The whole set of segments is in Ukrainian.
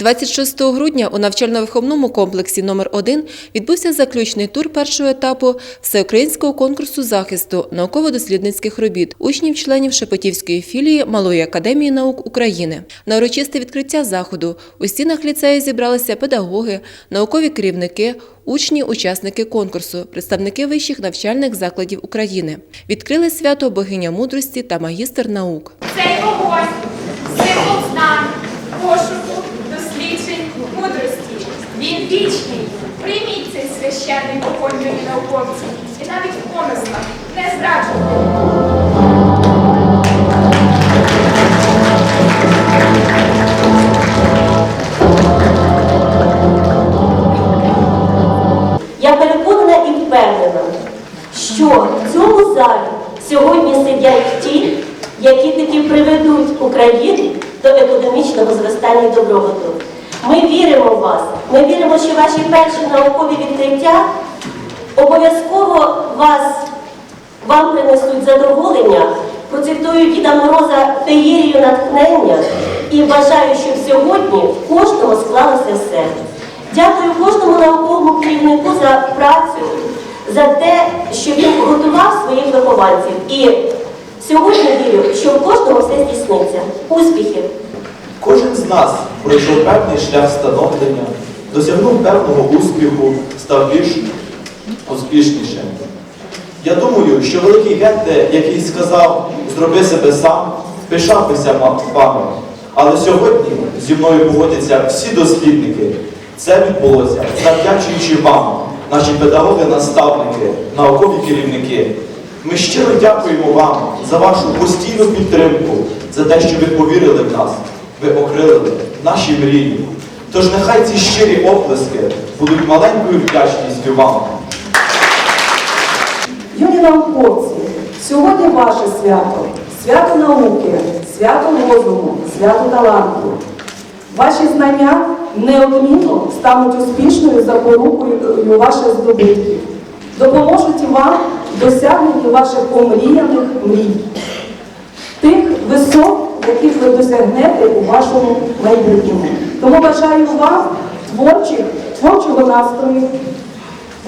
26 грудня у навчально-виховному комплексі номер 1 відбувся заключний тур першого етапу всеукраїнського конкурсу захисту науково-дослідницьких робіт учнів-членів Шепетівської філії Малої академії наук України. На урочисте відкриття заходу у стінах ліцею зібралися педагоги, наукові керівники, учні, учасники конкурсу, представники вищих навчальних закладів України. Відкрили свято богиня мудрості та магістр наук. Цей вогонь символ знань, Україну до економічного зростання і добробуту. Ми віримо в вас. Ми віримо, що ваші перші наукові відкриття обов'язково вас, вам принесуть задоволення, процитують Діда Мороза феєрію натхнення і бажаю, щоб сьогодні в кожного склалося все. Дякую кожному науковому керівнику за працю, за те, що він готував своїх вихованців. І сьогодні вірю, що в кожного все здійсниться. Успіхів! Кожен нас пройшов певний шлях становлення, досягнув певного успіху, став більш успішнішим. Я думаю, що великий Гетте, який сказав зроби себе сам, пишався вами. Але сьогодні зі мною погодяться всі дослідники. Це відбулося завдячуючи вам, наші педагоги-наставники, наукові керівники. Ми щиро дякуємо вам за вашу постійну підтримку, за те, що ви повірили в нас, ви окрилили наші мрії. Тож нехай ці щирі оплески будуть маленькою вдячністю вам. Юні науковці, сьогодні ваше свято, свято науки, свято розуму, свято таланту. Ваші знання неодмінно стануть успішною запорукою ваших здобутків, допоможуть вам в досягненні ваших помріяних мрій, тих висот, яких ви досягнете у вашому майбутньому. Тому бажаю вам творчих, творчого настрою,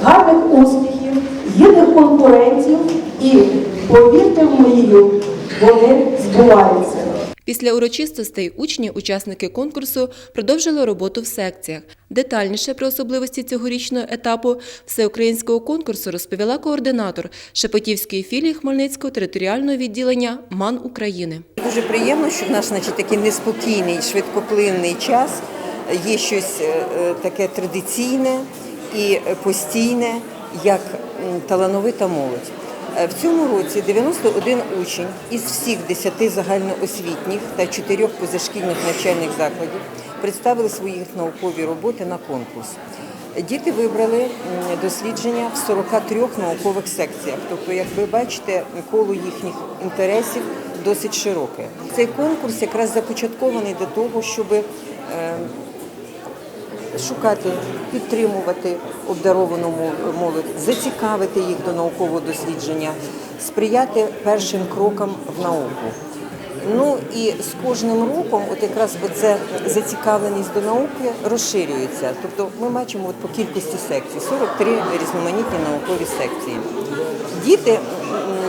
гарних успіхів, гідних конкурентів і повірте в мою, вони збуваються. Після урочистостей учні, учасники конкурсу продовжили роботу в секціях. Детальніше про особливості цьогорічного етапу всеукраїнського конкурсу розповіла координатор Шепетівської філії Хмельницького територіального відділення МАН України. Дуже приємно, що в наш значить, такий неспокійний, швидкоплинний час є щось е, е, таке традиційне і постійне, як талановита молодь. Е, В цьому році 91 учень із всіх 10 загальноосвітніх та 4 позашкільних навчальних закладів представили свої наукові роботи на конкурс. Діти вибрали дослідження в 43 наукових секціях. Тобто, як ви бачите, коло їхніх інтересів досить широке. Цей конкурс якраз започаткований для того, щоб е, шукати, підтримувати обдаровану мол- молодь, зацікавити їх до наукового дослідження, сприяти першим крокам в науку. Ну і з кожним роком, от якраз оце зацікавленість до науки розширюється. Тобто ми бачимо от по кількості секцій 43 різноманітні наукові секції. Діти,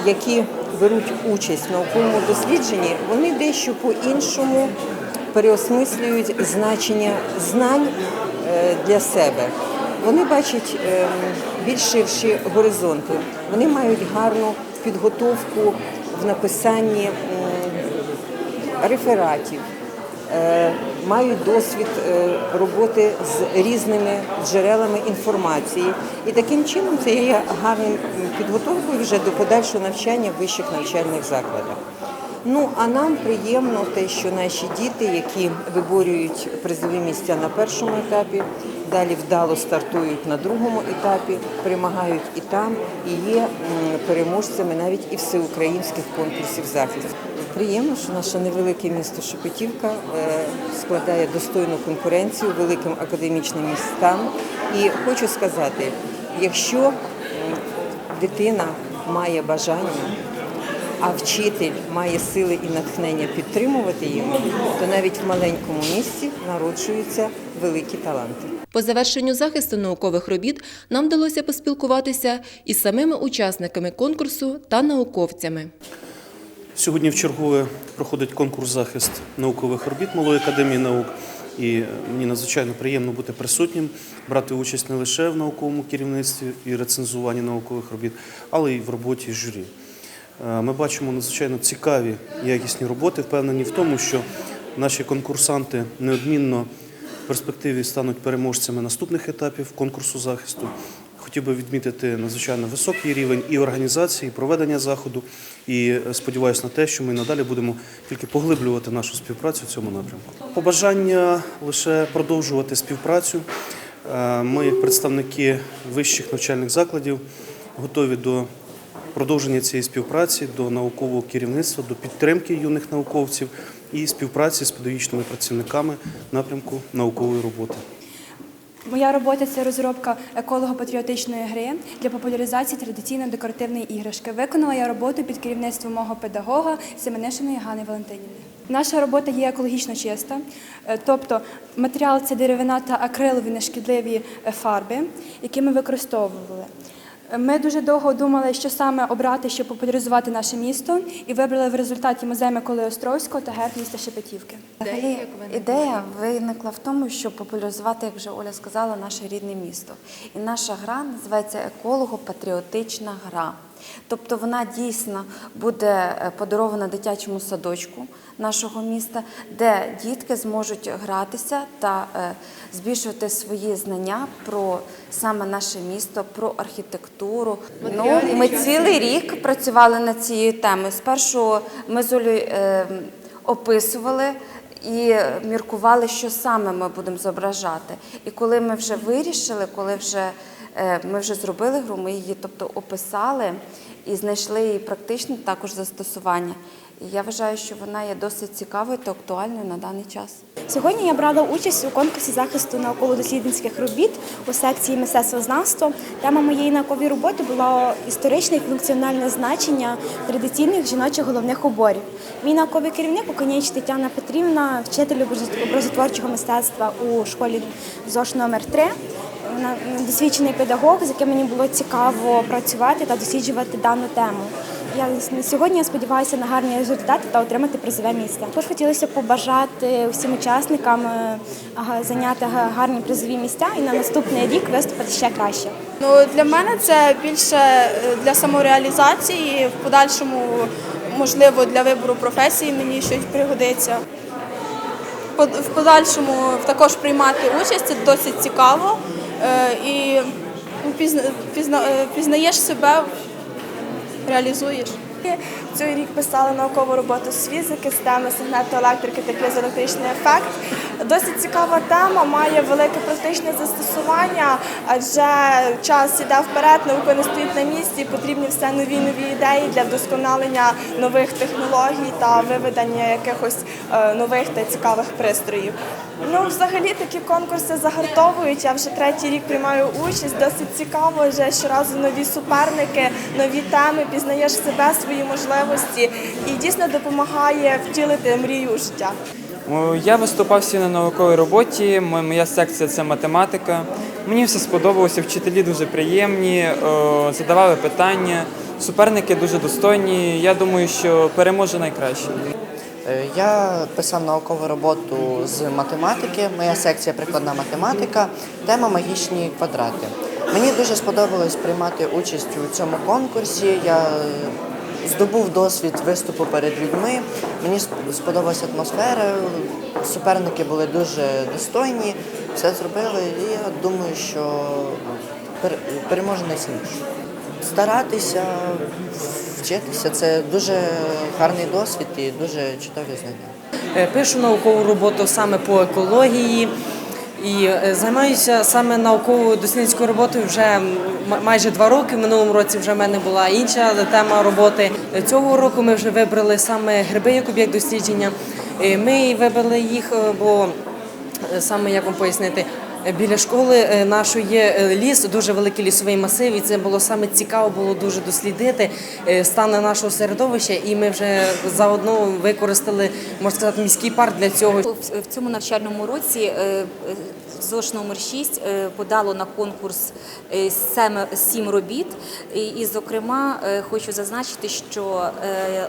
які беруть участь в науковому дослідженні, вони дещо по-іншому переосмислюють значення знань для себе. Вони бачать ем, більш ширші горизонти. Вони мають гарну підготовку в написанні рефератів, е, мають досвід е, роботи з різними джерелами інформації. І таким чином це є гарним підготовкою вже до подальшого навчання в вищих навчальних закладах. Ну а нам приємно те, що наші діти, які виборюють призові місця на першому етапі, далі вдало стартують на другому етапі, перемагають і там, і є переможцями навіть і всеукраїнських конкурсів захисту. Приємно, що наше невелике місто Шепетівка е, складає достойну конкуренцію великим академічним містам. І хочу сказати, якщо дитина має бажання, а вчитель має сили і натхнення підтримувати їх, то навіть в маленькому місті народжуються великі таланти. По завершенню захисту наукових робіт нам вдалося поспілкуватися із самими учасниками конкурсу та науковцями. Сьогодні в чергове проходить конкурс захист наукових робіт Малої академії наук. І мені надзвичайно приємно бути присутнім, брати участь не лише в науковому керівництві і рецензуванні наукових робіт, але й в роботі журі. Е, Ми бачимо надзвичайно цікаві якісні роботи, впевнені в тому, що наші конкурсанти неодмінно в перспективі стануть переможцями наступних етапів конкурсу захисту. Хотів би відмітити надзвичайно високий рівень і організації, і проведення заходу. І е, сподіваюся на те, що ми надалі будемо тільки поглиблювати нашу співпрацю в цьому напрямку. Побажання лише продовжувати співпрацю. Е, Ми, як представники вищих навчальних закладів, готові до продовження цієї співпраці, до наукового керівництва, до підтримки юних науковців і співпраці з педагогічними працівниками напрямку наукової роботи. Моя робота це розробка еколого-патріотичної гри для популяризації традиційно декоративної іграшки. Виконала я роботу під керівництвом мого педагога Семенишиної Гани Валентинівни. Наша робота є екологічно чиста, е, тобто матеріал це деревина та акрилові нешкідливі е, фарби, які ми використовували. Ми дуже довго думали, що саме обрати, щоб популяризувати наше місто, і вибрали в результаті музей Миколи Островського та герб міста Шепетівки. Взагалі, ідея виникла в тому, щоб популяризувати, як вже Оля сказала, наше рідне місто. І наша гра називається еколого-патріотична гра. Тобто вона дійсно буде е, подарована дитячому садочку нашого міста, де дітки зможуть гратися та е, збільшувати свої знання про саме наше місто, про архітектуру. Ну, ми цілий рік працювали над цією темою. Спершу ми з Олею е, описували і міркували, що саме ми будемо зображати. І коли ми вже вирішили, коли вже ми вже зробили гру, ми її тобто описали і знайшли її практичне також застосування. І я вважаю, що вона є досить цікавою та актуальною на даний час. Сьогодні я брала участь у конкурсі захисту науково-дослідницьких робіт у секції мистецтвознавства. Тема моєї наукової роботи була історичне і функціональне значення традиційних жіночих головних уборів. Мій науковий керівник Оконєч Тетяна Петрівна, вчитель образотворчого мистецтва у школі ЗОШ номер 3 Досвідчений педагог, з яким мені було цікаво працювати та досліджувати дану тему. Я сьогодні я сподіваюся на гарні результати та отримати призове місце. Також хотілося побажати усім учасникам е, зайняти гарні призові місця і на наступний рік виступити ще краще. Ну, для мене це більше е, для самореалізації, в подальшому, можливо, для вибору професії мені щось пригодиться. В подальшому також приймати участь це досить цікаво і пізна- пізна- е, пізнаєш себе, реалізуєш. Цей рік писала наукову роботу з фізики, з теми сигнетоелектрики та п'єзоелектричний ефект. Досить цікава тема, має велике практичне застосування, адже час іде вперед, наука не стоїть на місці, потрібні все нові нові ідеї для вдосконалення нових технологій та виведення якихось е, нових та цікавих пристроїв. Ну, взагалі такі конкурси загартовують. Я вже третій рік приймаю участь. Досить цікаво, вже щоразу нові суперники, нові теми, пізнаєш себе, свої можливості і дійсно допомагає втілити мрію у життя. Я виступав сьогодні на науковій роботі. Моя секція це математика. Мені все сподобалося, вчителі дуже приємні, задавали питання, суперники дуже достойні. Я думаю, що переможе найкраще. Е, Я писав наукову роботу з математики. Моя секція прикладна математика, тема магічні квадрати. Мені дуже сподобалось приймати участь у цьому конкурсі. Я здобув досвід виступу перед людьми. Мені сподобалася атмосфера. Суперники були дуже достойні, все зробили. І я думаю, що пер- переможе найсильніше. Старатися, вчитися це дуже гарний досвід і дуже чудові знання. Е, Пишу наукову роботу саме по екології і е, займаюся саме науковою дослідницькою роботою вже майже два роки. В минулому році вже в мене була інша тема роботи. Цього року ми вже вибрали саме гриби як об'єкт дослідження. Е, Ми вибрали їх, е, бо саме як вам пояснити. Біля школи е, нашої є е, ліс, дуже великий лісовий масив, і це було саме цікаво, було дуже дослідити е, стан нашого середовища, і ми вже заодно використали, можна сказати, міський парк для цього. В цьому навчальному році е, е, ЗОШ номер 6 е, подало на конкурс е, сім робіт. І, зокрема, е, хочу зазначити, що е,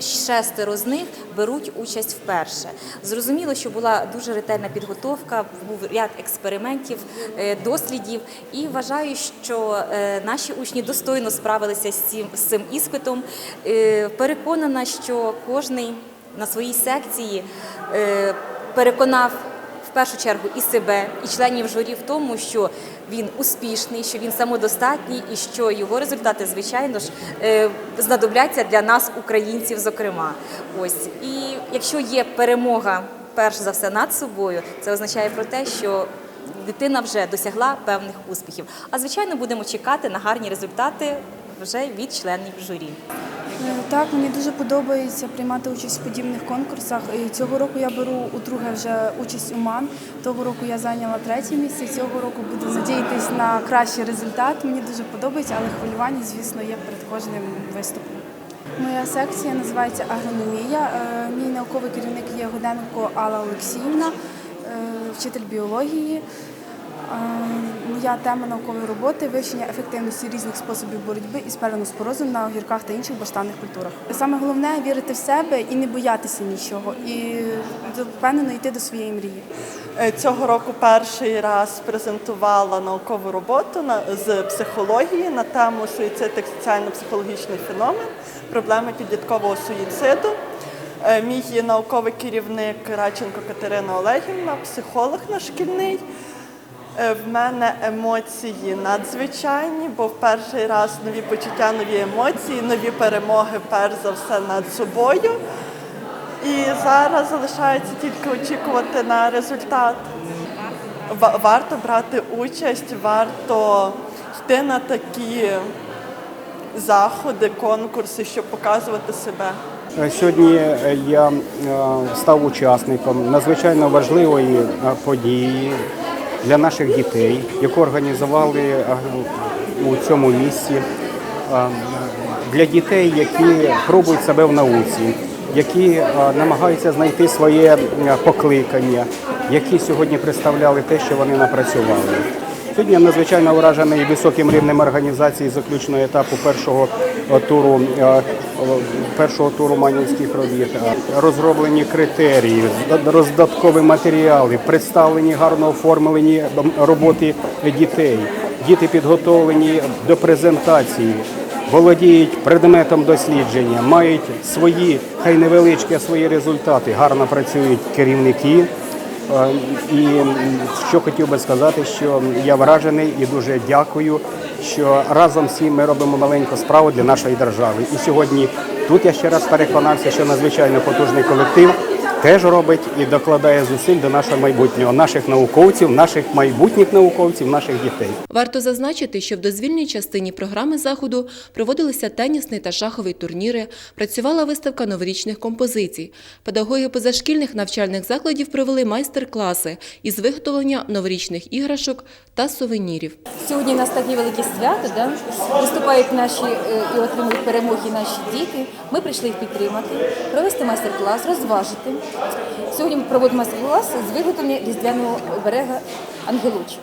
Шестеро з них беруть участь вперше. Зрозуміло, що була дуже ретельна підготовка, був ряд експериментів, е, дослідів, і вважаю, що е, наші учні достойно справилися з цим, з цим іспитом. Е, Переконана, що кожний на своїй секції переконав першу чергу і себе, і членів журі в тому, що він успішний, що він самодостатній, і що його результати, звичайно ж, е, знадобляться для нас, українців, зокрема. Ось і якщо є перемога, перш за все над собою, це означає про те, що дитина вже досягла певних успіхів. А звичайно, будемо чекати на гарні результати вже від членів журі. Е, Так, мені дуже подобається приймати участь в подібних конкурсах. І Цього року я беру у друге вже участь у МАН. Того року я зайняла третє місце. Цього року буду надіятись на кращий результат. Мені дуже подобається, але хвилювання, звісно, є перед кожним виступом. Моя секція називається агрономія. Е, Мій науковий керівник є Годенко Алла Олексіївна, е, вчитель біології. Моя тема наукової роботи вивчення ефективності різних способів боротьби із переноспорозом на огірках та інших баштанних культурах. Саме головне вірити в себе і не боятися нічого, і впевнено йти до своєї мрії. Е, Цього року перший раз презентувала наукову роботу з психології на тему суїцид як соціально-психологічний феномен, проблеми підліткового суїциду. Е, Мій науковий керівник Радченко Катерина Олегівна, психолог наш шкільний. Е, В мене емоції надзвичайні, бо в перший раз нові почуття, нові емоції, нові перемоги, перш за все над собою. І зараз залишається тільки очікувати на результат. Варто брати участь, варто йти на такі заходи, конкурси, щоб показувати себе. Сьогодні е, я е, став учасником надзвичайно важливої е, події для наших дітей, яку організували е, у цьому місці е, для дітей, які пробують себе в науці, які е, намагаються знайти своє покликання, які сьогодні представляли те, що вони напрацювали. Сьогодні надзвичайно вражений високим рівнем організації заключного етапу першого е, туру е, першого туру манівських робіт. Е, Розроблені критерії, роздаткові матеріали, представлені гарно оформлені роботи дітей. Діти підготовлені до презентації, володіють предметом дослідження, мають свої, хай невеличкі, свої результати. Гарно працюють керівники. Е, І що хотів би сказати, що я вражений і дуже дякую, що разом всі ми робимо маленьку справу для нашої держави. І сьогодні тут я ще раз переконався, що надзвичайно потужний колектив теж робить і докладає зусиль до нашого майбутнього, наших науковців, наших майбутніх науковців, наших дітей. Варто зазначити, що в дозвільній частині програми заходу проводилися тенісний та шаховий турніри, працювала виставка новорічних композицій. Педагоги позашкільних навчальних закладів провели майстер-класи із виготовлення новорічних іграшок та сувенірів. Сьогодні у нас таке велике свято, да? виступають наші е, і отримують перемоги наші діти. Ми прийшли їх підтримати, провести майстер-клас, розважити. Сьогодні ми проводимо майстер-клас з виготовлення різдвяного оберега ангелочок.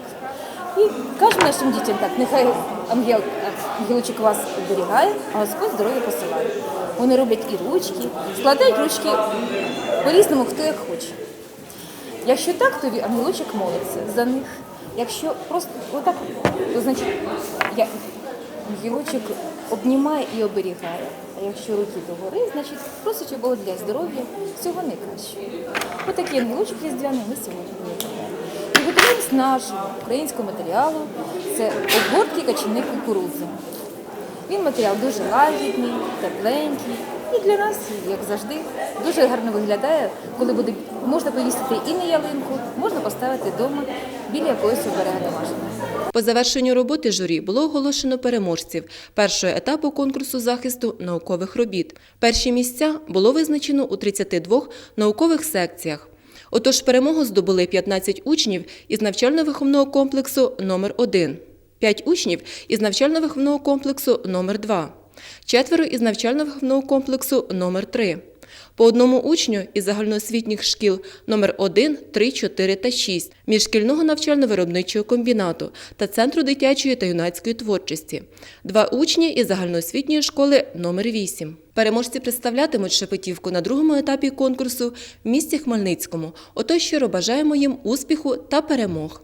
І кажемо нашим дітям так, нехай ангел, ангелочок вас оберігає, а Господь здоров'я посилає. Вони роблять і ручки, складають ручки по-різному, хто як хоче. Якщо так, то ангелочок молиться за них. Якщо просто отак, то значить я, ангелочок обнімає і оберігає. А якщо руки догори, значить просить у Бога для здоров'я всього найкращого. Отакий ангелочок різдвяний ми сьогодні виготовляємо. І готуємо з нашого українського матеріалу. Це обгортки качани кукурудзи. Він матеріал дуже лагідний, тепленький. І для нас, як завжди, дуже гарно виглядає, коли буде можна повісити і на ялинку, можна поставити вдома біля якогось оберега домашнього. По завершенню роботи журі було оголошено переможців першого етапу конкурсу захисту наукових робіт. Перші місця було визначено у 32 наукових секціях. Отож, перемогу здобули 15 учнів із навчально-виховного комплексу номер 1 5 учнів із навчально-виховного комплексу номер 2 четверо із навчально-виховного комплексу номер 3 по одному учню із загальноосвітніх шкіл номер 1, 3, 4 та 6, міжшкільного навчально-виробничого комбінату та Центру дитячої та юнацької творчості, два учні із загальноосвітньої школи номер 8. Переможці представлятимуть Шепетівку на другому етапі конкурсу в місті Хмельницькому. Отож щиро бажаємо їм успіху та перемог.